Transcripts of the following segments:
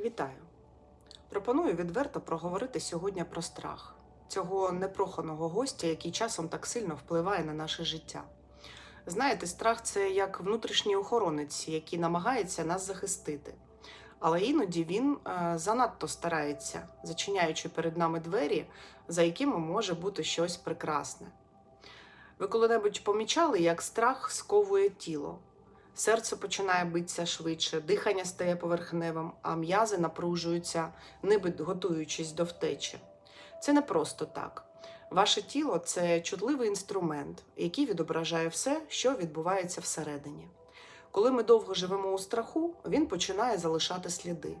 Вітаю! Пропоную відверто проговорити сьогодні про страх цього непроханого гостя, який часом так сильно впливає на наше життя. Знаєте, страх це як внутрішній охоронець, який намагається нас захистити. Але іноді він е, занадто старається, зачиняючи перед нами двері, за якими може бути щось прекрасне. Ви коли-небудь помічали, як страх сковує тіло? Серце починає битися швидше, дихання стає поверхневим, а м'язи напружуються, ніби готуючись до втечі. Це не просто так. Ваше тіло це чутливий інструмент, який відображає все, що відбувається всередині. Коли ми довго живемо у страху, він починає залишати сліди.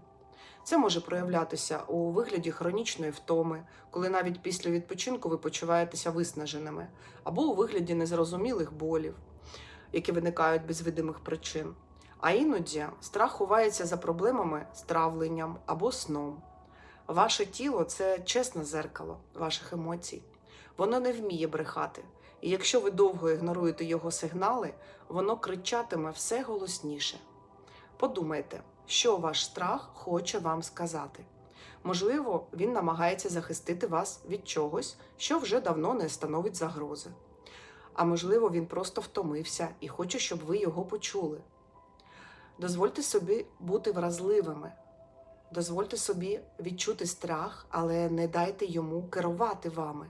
Це може проявлятися у вигляді хронічної втоми, коли навіть після відпочинку ви почуваєтеся виснаженими, або у вигляді незрозумілих болів, які виникають без видимих причин. А іноді страх ховається за проблемами з травленням або сном. Ваше тіло це чесне зеркало ваших емоцій. Воно не вміє брехати. І якщо ви довго ігноруєте його сигнали, воно кричатиме все голосніше. Подумайте, що ваш страх хоче вам сказати. Можливо, він намагається захистити вас від чогось, що вже давно не становить загрози. А можливо, він просто втомився і хоче, щоб ви його почули. Дозвольте собі бути вразливими. Дозвольте собі відчути страх, але не дайте йому керувати вами.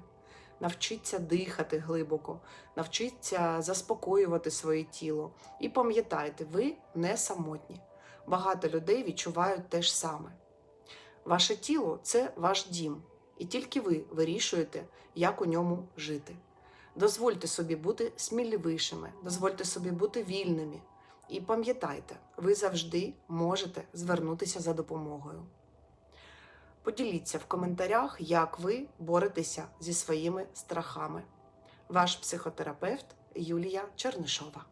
Навчіться дихати глибоко, навчіться заспокоювати своє тіло. І пам'ятайте, ви не самотні. Багато людей відчувають те ж саме. Ваше тіло це ваш дім, і тільки ви вирішуєте, як у ньому жити. Дозвольте собі бути сміливішими, дозвольте собі бути вільними. І пам'ятайте, ви завжди можете звернутися за допомогою. Поділіться в коментарях, як ви боретеся зі своїми страхами. Ваш психотерапевт Юлія Чернишова.